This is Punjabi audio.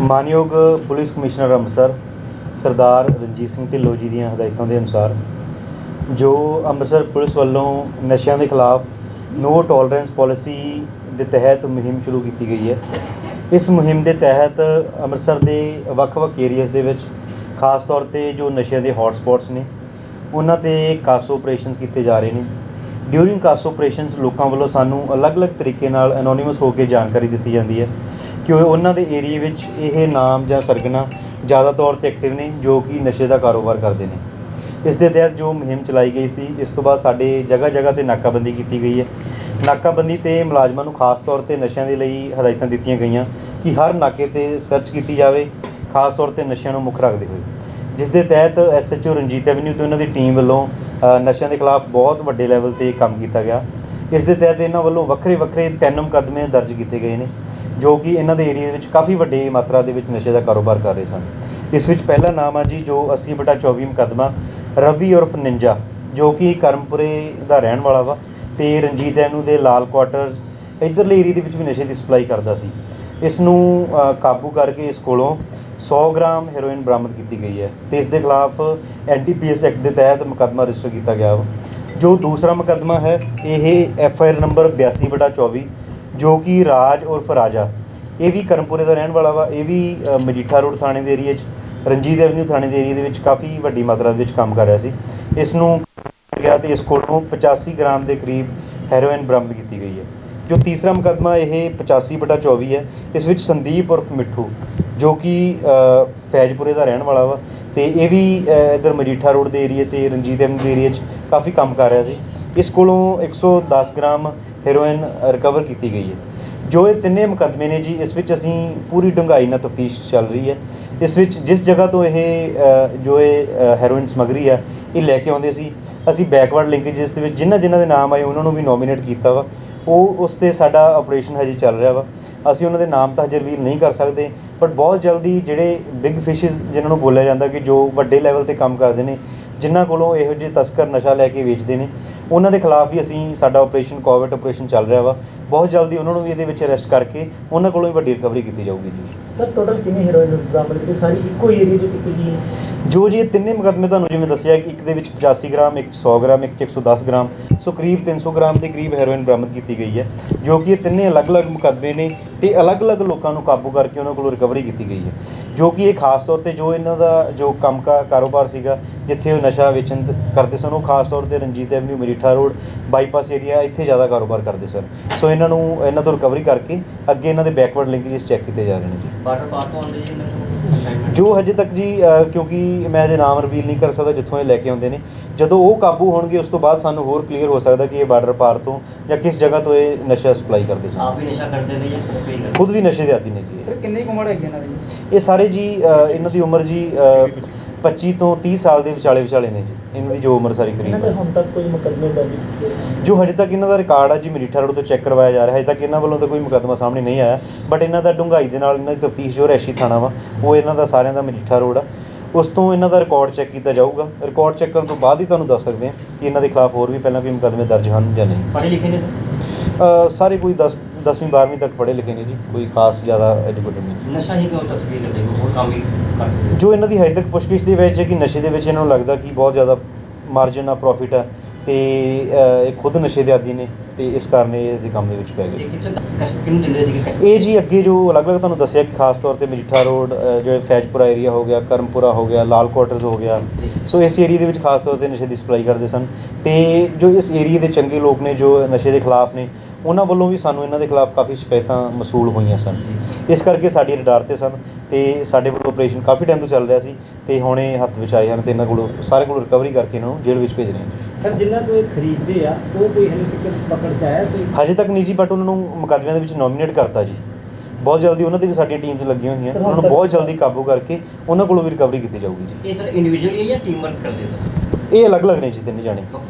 ਮਾਨਯੋਗ ਪੁਲਿਸ ਕਮਿਸ਼ਨਰ ਅੰਮ੍ਰਿਤਸਰ ਸਰਦਾਰ ਰਣਜੀਤ ਸਿੰਘ ਢਿੱਲੋਂ ਜੀ ਦੀਆਂ ਹਦਾਇਤਾਂ ਦੇ ਅਨੁਸਾਰ ਜੋ ਅੰਮ੍ਰਿਤਸਰ ਪੁਲਿਸ ਵੱਲੋਂ ਨਸ਼ਿਆਂ ਦੇ ਖਿਲਾਫ ਨੋ ਟੋਲਰੈਂਸ ਪਾਲਿਸੀ ਦੇ ਤਹਿਤ ਮੁਹਿੰਮ ਸ਼ੁਰੂ ਕੀਤੀ ਗਈ ਹੈ। ਇਸ ਮੁਹਿੰਮ ਦੇ ਤਹਿਤ ਅੰਮ੍ਰਿਤਸਰ ਦੇ ਵੱਖ-ਵੱਖ ਏਰੀਆਜ਼ ਦੇ ਵਿੱਚ ਖਾਸ ਤੌਰ ਤੇ ਜੋ ਨਸ਼ਿਆਂ ਦੇ ਹੌਟ ਸਪੌਟਸ ਨੇ, ਉਹਨਾਂ ਤੇ ਕਾਸ ਆਪਰੇਸ਼ਨਸ ਕੀਤੇ ਜਾ ਰਹੇ ਨੇ। ਡਿਊਰਿੰਗ ਕਾਸ ਆਪਰੇਸ਼ਨਸ ਲੋਕਾਂ ਵੱਲੋਂ ਸਾਨੂੰ ਅਲੱਗ-ਅਲੱਗ ਤਰੀਕੇ ਨਾਲ ਐਨੋਨਿਮਸ ਹੋ ਕੇ ਜਾਣਕਾਰੀ ਦਿੱਤੀ ਜਾਂਦੀ ਹੈ। ਕਿ ਉਹਨਾਂ ਦੇ ਏਰੀਏ ਵਿੱਚ ਇਹ ਨਾਮ ਜਾਂ ਸਰਗਨਾ ਜ਼ਿਆਦਾ ਤੌਰ ਤੇ ਐਕਟਿਵ ਨੇ, ਜੋ ਕਿ ਨਸ਼ੇ ਦਾ ਕਾਰੋਬਾਰ ਕਰਦੇ ਨੇ। ਇਸ ਦੇ ਤਹਿਤ ਜੋ ਮੁਹਿੰਮ ਚਲਾਈ ਗਈ ਸੀ, ਇਸ ਤੋਂ ਬਾਅਦ ਸਾਡੇ ਜਗ੍ਹਾ ਜਗ੍ਹਾ ਤੇ ਨਾਕਾਬੰਦੀ ਕੀਤੀ ਗਈ ਹੈ। ਨਾਕਾਬੰਦੀ ਤੇ ਮੁਲਾਜ਼ਮਾਂ ਨੂੰ ਖਾਸ ਤੌਰ ਤੇ ਨਸ਼ਿਆਂ ਦੇ ਲਈ ਹਦਾਇਤਾਂ ਦਿੱਤੀਆਂ ਗਈਆਂ ਕਿ ਹਰ ਨਾਕੇ ਤੇ ਸਰਚ ਕੀਤੀ ਜਾਵੇ, ਖਾਸ ਤੌਰ ਤੇ ਨਸ਼ਿਆਂ ਨੂੰ ਮੁੱਖ ਰੱਖਦੇ ਹੋਏ। ਜਿਸ ਦੇ ਤਹਿਤ ਐਸਐਚਓ ਰਣਜੀਤ ਐਵਨਿਊ ਤੇ ਉਹਨਾਂ ਦੀ ਟੀਮ ਵੱਲੋਂ ਨਸ਼ਿਆਂ ਦੇ ਖਿਲਾਫ ਬਹੁਤ ਵੱਡੇ ਲੈਵਲ ਤੇ ਕੰਮ ਕੀਤਾ ਗਿਆ। ਇਸ ਦੇ ਤਹਿਤ ਇਹਨਾਂ ਵੱਲੋਂ ਵੱਖਰੇ ਵੱਖਰੇ ਤਿੰਨ ਮੁਕੱਦਮੇ ਦਰਜ ਕੀਤੇ ਗਏ ਨੇ। ਜੋ ਕਿ ਇਹਨਾਂ ਦੇ ਏਰੀਆ ਵਿੱਚ ਕਾਫੀ ਵੱਡੀ ਮਾਤਰਾ ਦੇ ਵਿੱਚ ਨਸ਼ੇ ਦਾ ਕਾਰੋਬਾਰ ਕਰ ਰਹੇ ਸਨ। ਇਸ ਵਿੱਚ ਪਹਿਲਾ ਨਾਮ ਆ ਜੀ ਜੋ 80 ਬਟਾ 24 ਮੁਕੱਦਮਾ, ਰਵੀ ਉਰਫ ਨਿੰਜਾ, ਜੋ ਕਿ ਕਰਮਪੁਰੇ ਦਾ ਰਹਿਣ ਵਾਲਾ ਵਾ ਤੇ ਰਣਜੀਤ ਐਨੂ ਦੇ ਲਾਲ ਕੁਆਟਰਸ ਇਧਰਲੇ ਏਰੀਆ ਦੇ ਵਿੱਚ ਵੀ ਨਸ਼ੇ ਦੀ ਸਪਲਾਈ ਕਰਦਾ ਸੀ। ਇਸ ਨੂੰ ਕਾਬੂ ਕਰਕੇ ਇਸ ਕੋਲੋਂ 100 ਗ੍ਰਾਮ ਹੈਰੋਇਨ ਬਰਾਮਦ ਕੀਤੀ ਗਈ ਹੈ ਤੇ ਇਸ ਦੇ ਖਿਲਾਫ ਐਨਡੀਪੀਐਸ ਐਕਟ ਦੇ ਤਹਿਤ ਮੁਕੱਦਮਾ ਰਜਿਸਟਰ ਕੀਤਾ ਗਿਆ ਵਾ। ਜੋ ਦੂਸਰਾ ਮੁਕੱਦਮਾ ਹੈ, ਇਹ ਐਫ ਆਈ ਆਰ ਨੰਬਰ 82/24 ਜੋ ਕਿ ਰਾਜ ਉਰਫ ਰਾਜਾ। ਇਹ ਵੀ ਕਰਮਪੁਰੇ ਦਾ ਰਹਿਣ ਵਾਲਾ ਵਾ। ਇਹ ਵੀ ਮਜੀਠਾ ਰੋਡ ਥਾਣੇ ਦੇ ਏਰੀਆ 'ਚ ਰਣਜੀਤ ਐਵਨਿਊ ਥਾਣੇ ਦੇ ਏਰੀਆ ਦੇ ਵਿੱਚ ਕਾਫੀ ਵੱਡੀ ਮਾਤਰਾ ਦੇ ਵਿੱਚ ਕੰਮ ਕਰ ਰਿਹਾ ਸੀ। ਇਸ ਨੂੰ ਗਿਆ ਤੇ ਇਸ ਕੋਲੋਂ 85 ਗ੍ਰਾਮ ਦੇ ਕਰੀਬ ਹੈਰੋਇਨ ਬਰਾਮਦ ਕੀਤੀ ਗਈ ਹੈ। ਜੋ ਤੀਸਰਾ ਮੁਕੱਦਮਾ ਇਹ 85/24 ਹੈ। ਇਸ ਵਿੱਚ ਸੰਦੀਪ ਉਰਫ ਮਿੱਠੂ ਜੋ ਕਿ ਫੈਜ਼ਪੁਰੇ ਦਾ ਰਹਿਣ ਵਾਲਾ ਵਾ। ਤੇ ਇਹ ਵੀ ਅ, ਇੱਧਰ ਮਜੀਠਾ ਰੋਡ ਦੇ ਏਰੀਆ ਤੇ ਰਣਜੀਤ ਐਵਨਿਊ ਦੇ ਏਰੀਆ 'ਚ ਕਾਫੀ ਕੰਮ ਕਰ ਰਿਹਾ ਸੀ। ਇਸ ਕੋਲੋਂ 110 ਗ੍ਰਾਮ ਹੈਰੋਇਨ ਰਿਕਵਰ ਕੀਤੀ ਗਈ ਹੈ। ਜੋ ਇਹ ਤਿੰਨੇ ਮੁਕੱਦਮੇ ਨੇ ਜੀ, ਇਸ ਵਿੱਚ ਅਸੀਂ ਪੂਰੀ ਡੂੰਘਾਈ ਨਾਲ ਤਫਤੀਸ਼ ਚੱਲ ਰਹੀ ਹੈ। ਇਸ ਵਿੱਚ ਜਿਸ ਜਗ੍ਹਾ ਤੋਂ ਇਹ ਜੋ ਇਹ ਹੈਰੋਇਨ ਸਮਗਰੀ ਆ ਇਹ ਲੈ ਕੇ ਆਉਂਦੇ ਸੀ, ਅਸੀਂ ਬੈਕਵਰਡ ਲਿੰਕੇजेस ਦੇ ਵਿੱਚ ਜਿਨ੍ਹਾਂ ਜਿਨ੍ਹਾਂ ਦੇ ਨਾਮ ਆਏ ਉਹਨਾਂ ਨੂੰ ਵੀ ਨੋਮੀਨੇਟ ਕੀਤਾ ਵਾ। ਉਹ ਉਸ ਤੇ ਸਾਡਾ ਆਪਰੇਸ਼ਨ ਹਜੇ ਚੱਲ ਰਿਹਾ ਵਾ। ਅਸੀਂ ਉਹਨਾਂ ਦੇ ਨਾਮ ਤਾਂ ਹਜੇ ਰਿਵੀਲ ਨਹੀਂ ਕਰ ਸਕਦੇ ਬਟ ਬਹੁਤ ਜਲਦੀ ਜਿਹੜੇ ਬਿਗ ਫਿਸ਼ਸ ਜਿਨ੍ਹਾਂ ਨੂੰ ਬੋਲਿਆ ਜਾਂਦਾ ਕਿ ਜੋ ਵੱਡੇ ਲੈਵਲ ਤੇ ਕੰਮ ਕਰਦੇ ਨੇ, ਜਿਨ੍ਹਾਂ ਕੋਲੋਂ ਇਹੋ ਜਿਹੇ ਤਸਕਰ ਨਸ਼ਾ ਲੈ ਕੇ ਵੇਚਦੇ ਨੇ ਉਹਨਾਂ ਦੇ ਖਿਲਾਫ ਵੀ ਅਸੀਂ ਸਾਡਾ ਆਪਰੇਸ਼ਨ ਕੋਵਿਡ ਆਪਰੇਸ਼ਨ ਚੱਲ ਰਿਹਾ ਵਾ। ਬਹੁਤ ਜਲਦੀ ਉਹਨਾਂ ਨੂੰ ਵੀ ਇਹਦੇ ਵਿੱਚ ਅਰੈਸਟ ਕਰਕੇ ਉਹਨਾਂ ਕੋਲੋਂ ਵੀ ਵੱਡੀ ਰਿਕਵਰੀ ਕੀਤੀ ਜਾਊਗੀ ਜੀ। ਸਰ ਟੋਟਲ ਕਿੰਨੀ ਹੀਰੋਇਨ ਬਰਾਮਦ ਕੀਤੀ? ਸਾਰੀ ਇੱਕੋ ਏਰੀਆ 'ਚ ਕੀਤੀ ਗਈ ਹੈ? ਜੋ ਜੀ ਇਹ ਤਿੰਨੇ ਮੁਕੱਦਮੇ ਤੁਹਾਨੂੰ ਜਿਵੇਂ ਦੱਸਿਆ ਕਿ ਇੱਕ ਦੇ ਵਿੱਚ 85 ਗ੍ਰਾਮ, ਇੱਕ 'ਚ 100 ਗ੍ਰਾਮ, ਇੱਕ 'ਚ 110 ਗ੍ਰਾਮ, ਸੋ ਕਰੀਬ 300 ਗ੍ਰਾਮ ਦੇ ਕਰੀਬ ਹੈਰੋਇਨ ਬਰਾਮਦ ਕੀਤੀ ਗਈ ਹੈ, ਜੋ ਕਿ ਇਹ ਤਿੰਨੇ ਅਲੱਗ-ਅਲੱਗ ਮੁਕੱਦਮੇ ਨੇ ਤੇ ਅਲੱਗ-ਅਲੱਗ ਲੋਕਾਂ ਨੂੰ ਕਾਬੂ ਕਰਕੇ ਉਹਨਾਂ ਕੋਲੋਂ ਰਿਕਵਰੀ ਕੀਤੀ ਗਈ ਹੈ, ਜੋ ਕਿ ਇਹ ਖਾਸ ਤੌਰ ਤੇ ਜੋ ਇਹਨਾਂ ਦਾ ਜੋ ਕੰਮ ਕਾ ਕਾਰੋਬਾਰ ਸੀਗਾ, ਜਿੱਥੇ ਉਹ ਨਸ਼ਾ ਵੇਚਣ ਕਰਦੇ ਸਨ, ਉਹ ਖਾਸ ਤੌਰ ਤੇ Ranjit avenue, Majitha road, bypass area, ਇੱਥੇ ਜ਼ਿਆਦਾ ਕਾਰੋਬਾਰ ਕਰਦੇ ਸਨ, ਸੋ ਇਹਨਾਂ ਨੂੰ, ਇਹਨਾਂ ਤੋਂ ਰਿਕਵਰੀ ਕਰਕੇ ਅੱਗੇ ਇਹਨਾਂ ਦੇ ਬੈਕਵਰਡ ਲਿੰਕੇजेस ਚੈੱਕ ਕੀਤੇ ਜਾ ਰਹੇ ਨੇ ਜੀ। ਬਾਰਡਰ ਪਾਰ ਤੋਂ ਆਉਂਦੇ ਜੀ ਜੋ ਹਜੇ ਤੱਕ ਜੀ ਕਿਉਂਕਿ ਮੈਂ ਹਜੇ ਨਾਮ ਰਿਵੀਲ ਨਹੀਂ ਕਰ ਸਕਦਾ ਜਿੱਥੋਂ ਇਹ ਲੈ ਕੇ ਆਉਂਦੇ ਨੇ। ਜਦੋਂ ਉਹ ਕਾਬੂ ਹੋਣਗੇ ਉਸ ਤੋਂ ਬਾਅਦ ਸਾਨੂੰ ਹੋਰ ਕਲੀਅਰ ਹੋ ਸਕਦਾ ਕਿ ਇਹ ਬਾਰਡਰ ਪਾਰ ਤੋਂ ਜਾਂ ਕਿਸ ਜਗ੍ਹਾ ਤੋਂ ਇਹ ਨਸ਼ਾ ਸਪਲਾਈ ਕਰਦੇ ਸਨ। ਆਪ ਵੀ ਨਸ਼ਾ ਕਰਦੇ ਨੇ ਜਾਂ ਤਸਵੀਰ ਕਰਦੇ ਖੁਦ ਵੀ ਨਸ਼ੇ ਦੇ ਆਦੀ ਨੇ ਜੀ। ਸਰ ਕਿੰਨੀ ਕੁ ਉਮਰ ਹੈਗੀ ਇਹਨਾਂ ਦੀ? ਇਹ ਸਾਰੇ ਜੀ ਇਹਨਾਂ ਦੀ ਉਮਰ ਜੀ 25 ਤੋਂ 30 ਸਾਲ ਦੇ ਵਿਚਾਲੇ ਵਿਚਾਲੇ ਨੇ ਜੀ। ਇਹਨਾਂ ਦੀ ਜੋ ਉਮਰ ਸਾਰੀ ਕਰੀਬ ਹੈ। ਹੁਣ ਤੱਕ ਕੋਈ ਮੁਕੱਦਮੇ ਦਰਜ? ਜੋ ਹਜੇ ਤੱਕ ਇਹਨਾਂ ਦਾ ਰਿਕਾਰਡ ਆ ਜੀ ਮਰੀਠਾ ਰੋਡ ਤੋਂ ਚੈੱਕ ਕਰਵਾਇਆ ਜਾ ਰਿਹਾ ਹੈ ਹਜੇ ਤੱਕ ਇਹਨਾਂ ਵੱਲੋਂ ਤਾਂ ਕੋਈ ਮੁਕੱਦਮਾ ਸਾਹਮਣੇ ਨਹੀਂ ਆਇਆ। ਬਟ ਇਹਨਾਂ ਦਾ ਡੂੰਘਾਈ ਦੇ ਨਾਲ ਇਹਨਾਂ ਦੀ ਤਫਤੀਸ਼ ਜੋ ਰੈਸ਼ੀ ਥਾਣਾ ਵਾ ਉਹ ਇਹਨਾਂ ਦਾ ਸਾਰਿਆਂ ਦਾ ਮਰੀਠਾ ਰੋਡ ਆ। ਉਸ ਤੋਂ ਇਹਨਾਂ ਦਾ ਰਿਕਾਰਡ ਚੈੱਕ ਕੀਤਾ ਜਾਊਗਾ। ਰਿਕਾਰਡ ਚੈੱਕ ਕਰਨ ਤੋਂ ਬਾਅਦ ਹੀ ਤੁਹਾਨੂੰ ਦੱਸ ਸਕਦੇ ਹਾਂ ਕਿ ਇਹਨਾਂ ਦੇ ਖਿਲਾਫ ਹੋਰ ਵੀ ਪਹਿਲਾਂ ਕੋਈ ਮੁਕੱਦਮੇ ਦਰਜ ਹਨ ਜਾਂ ਨਹੀਂ। ਪੜ੍ਹੇ ਲਿਖੇ ਨੇ ਸਰ? ਅ, ਸਾਰੇ ਕੋਈ 10 10ਵੀਂ 12ਵੀਂ ਤੱਕ ਪੜ੍ਹੇ ਲਿਖੇ ਨੇ ਜੀ ਕੋਈ ਖਾਸ ਜ਼ਿਆਦਾ ਐਜੂਕੇਟਡ ਨਹੀਂ ਨਸ਼ਾ ਹੀ ਕਿਉਂ ਤਸਵੀਰ ਕਰਦੇ ਹੋ? ਹੋਰ ਕੰਮ ਵੀ ਕਰ ਸਕਦੇ ਜੋ ਇਹਨਾਂ ਦੀ ਹਜੇ ਤੱਕ ਪੁੱਛਗਿੱਛ ਦੇ ਵਿੱਚ ਹੈ ਕਿ ਨਸ਼ੇ ਦੇ ਵਿੱਚ ਇਹਨਾਂ ਨੂੰ ਲੱਗਦਾ ਕਿ ਬਹੁਤ ਜ਼ਿਆਦਾ ਮਾਰਜਨ ਆ ਪ੍ਰੋਫਿਟ ਹੈ ਤੇ ਇਹ ਖੁਦ ਨਸ਼ੇ ਦੇ ਆਦੀ ਨੇ ਤੇ ਇਸ ਕਾਰਨ ਇਹ ਦੇ ਕੰਮ ਦੇ ਵਿੱਚ ਪੈ ਗਏ। ਇਹ ਕਿਹਨੂੰ ਦਿੰਦੇ ਜੀ? ਅੱਗੇ ਜੋ ਅਲੱਗ-ਅਲੱਗ ਤੁਹਾਨੂੰ ਦੱਸਿਆ ਕਿ ਖਾਸ ਤੌਰ ਤੇ ਮਜੀਠਾ ਰੋਡ ਅ, ਜੋ ਫੈਜ਼ਪੁਰਾ ਏਰੀਆ ਹੋ ਗਿਆ ਕਰਮਪੁਰਾ ਹੋ ਗਿਆ ਲਾਲ ਕੁਆਟਰਸ ਹੋ ਗਿਆ। ਸੋ ਇਸ ਏਰੀਆ ਦੇ ਵਿੱਚ ਖਾਸ ਤੌਰ ਤੇ ਨਸ਼ੇ ਦੀ ਸਪਲਾਈ ਕਰਦੇ ਸਨ। ਤੇ ਜੋ ਇਸ ਏਰੀਆ ਦੇ ਚੰਗੇ ਲੋਕ ਨੇ ਜੋ ਨਸ਼ੇ ਦੇ ਖਿਲਾਫ ਨੇ ਉਹਨਾਂ ਵੱਲੋਂ ਵੀ ਸਾਨੂੰ ਇਹਨਾਂ ਦੇ ਖਿਲਾਫ ਕਾਫੀ ਸ਼ਿਕਾਇਤਾਂ ਮਸੂਲ ਹੋਈਆਂ ਸਨ। ਇਸ ਕਰਕੇ ਸਾਡੀ ਰਡਾਰ ਤੇ ਸਨ ਤੇ ਸਾਡੇ ਵੱਲੋਂ ਆਪਰੇਸ਼ਨ ਕਾਫੀ ਟਾਈਮ ਤੋਂ ਚੱਲ ਰਿਹਾ ਸੀ ਤੇ ਹੁਣ ਇਹ ਹੱਥ ਵਿੱਚ ਆਏ ਹਨ ਤੇ ਇਹਨਾਂ ਕੋਲੋਂ ਸਾਰੇ ਕੋਲੋਂ ਰਿਕਵਰੀ ਕਰਕੇ ਇਹਨਾਂ ਨੂੰ ਜੇਲ੍ਹ ਵਿੱਚ ਭੇਜ ਰਹੇ ਹਾਂ ਸਰ ਜਿਨ੍ਹਾਂ ਤੋਂ ਇਹ ਖਰੀਦਦੇ ਆ ਉਹ ਕੋਈ ਹਲੇ ਤੱਕ ਪਕੜ ਚ ਆਇਆ ਕੋਈ? ਹਜੇ ਤੱਕ ਨਹੀਂ ਜੀ ਬਟ ਉਹਨਾਂ ਨੂੰ ਮੁਕੱਦਮਿਆਂ ਦੇ ਵਿੱਚ ਨੋਮੀਨੇਟ ਕਰਤਾ ਜੀ। ਬਹੁਤ ਜਲਦੀ ਉਹਨਾਂ ਦੀ ਵੀ ਸਾਡੀਆਂ ਟੀਮਸ ਲੱਗੀਆਂ ਹੋਈਆਂ। ਉਹਨਾਂ ਨੂੰ ਬਹੁਤ ਜਲਦੀ ਕਾਬੂ ਕਰਕੇ ਉਹਨਾਂ ਕੋਲੋਂ ਵੀ ਰਿਕਵਰੀ ਕੀਤੀ ਜਾਊਗੀ ਜੀ। ਇਹ ਸਰ ਇੰਡੀਵਿਜੂਅਲੀ ਜਾਂ ਟੀਮ ਵਰਕ ਕਰਦੇ ਸਰ ਇਹ ਅਲੱਗ-ਅਲੱਗ ਨੇ ਜੀ ਤਿੰਨੇ ਜਾਣੇ। ਓਕੇ